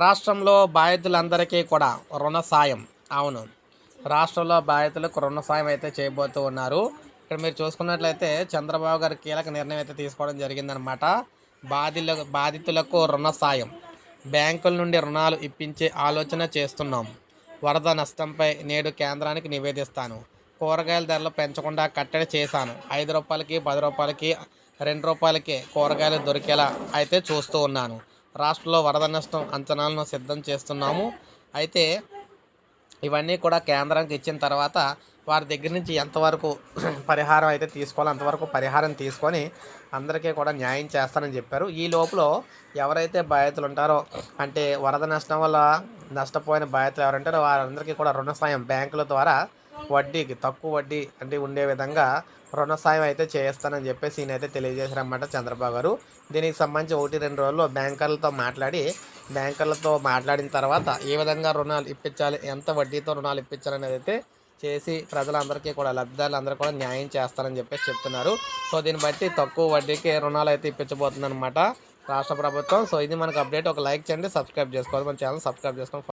రాష్ట్రంలో బాధితులందరికీ కూడా రుణ సాయం. అవును. రాష్ట్రంలో బాధితులకు రుణ సాయం అయితే చేయబోతూ ఉన్నారు. ఇక్కడ మీరు చూసుకున్నట్లయితే చంద్రబాబు గారు కీలక నిర్ణయం అయితే తీసుకోవడం జరిగిందనమాట బాధితులకు బాధితులకు రుణ సాయం. బ్యాంకుల నుండి రుణాలు ఇప్పించే ఆలోచన చేస్తున్నాం. వరద నష్టంపై నేడు కేంద్రానికి నివేదిస్తాను. కూరగాయల ధరలు పెంచకుండా కట్టడి చేశాను. ఐదు రూపాయలకి పది రూపాయలకి రెండు రూపాయలకి కూరగాయలు దొరికేలా అయితే చూస్తూ ఉన్నాను. రాష్ట్రంలో వరద నష్టం అంచనాలను సిద్ధం చేస్తున్నాము. అయితే ఇవన్నీ కూడా కేంద్రానికి ఇచ్చిన తర్వాత వారి దగ్గర నుంచి ఎంతవరకు పరిహారం అయితే తీసుకోవాలో అంతవరకు పరిహారం తీసుకొని అందరికీ కూడా న్యాయం చేస్తానని చెప్పారు. ఈ లోపల ఎవరైతే బాధితులు ఉంటారో అంటే వరద నష్టం వల్ల నష్టపోయిన బాధితులు ఎవరంటారో వారందరికీ కూడా రుణ సాయం బ్యాంకుల ద్వారా వడ్డీకి తక్కువ వడ్డీ అంటే ఉండే విధంగా రుణ సాయం అయితే చేస్తానని చెప్పేసి ఈయన అయితే తెలియజేశారన్నమాట చంద్రబాబు గారు. దీనికి సంబంధించి ఒకటి రెండు రోజుల్లో బ్యాంకర్లతో మాట్లాడి బ్యాంకర్లతో మాట్లాడిన తర్వాత ఏ విధంగా రుణాలు ఇప్పించాలి ఎంత వడ్డీతో రుణాలు ఇప్పించాలనేది అయితే చేసి ప్రజలందరికీ కూడా లబ్ధిదారులందరూ కూడా న్యాయం చేస్తారని చెప్పేసి చెప్తున్నారు. సో దీన్ని బట్టి తక్కువ వడ్డీకి రుణాలు అయితే ఇప్పించబోతుందన్నమాట రాష్ట్ర ప్రభుత్వం. సో ఇది మనకు అప్డేట్. ఒక లైక్ చేయండి సబ్స్క్రైబ్ చేసుకోవాలి మన ఛానల్ సబ్స్క్రైబ్ చేసుకోండి.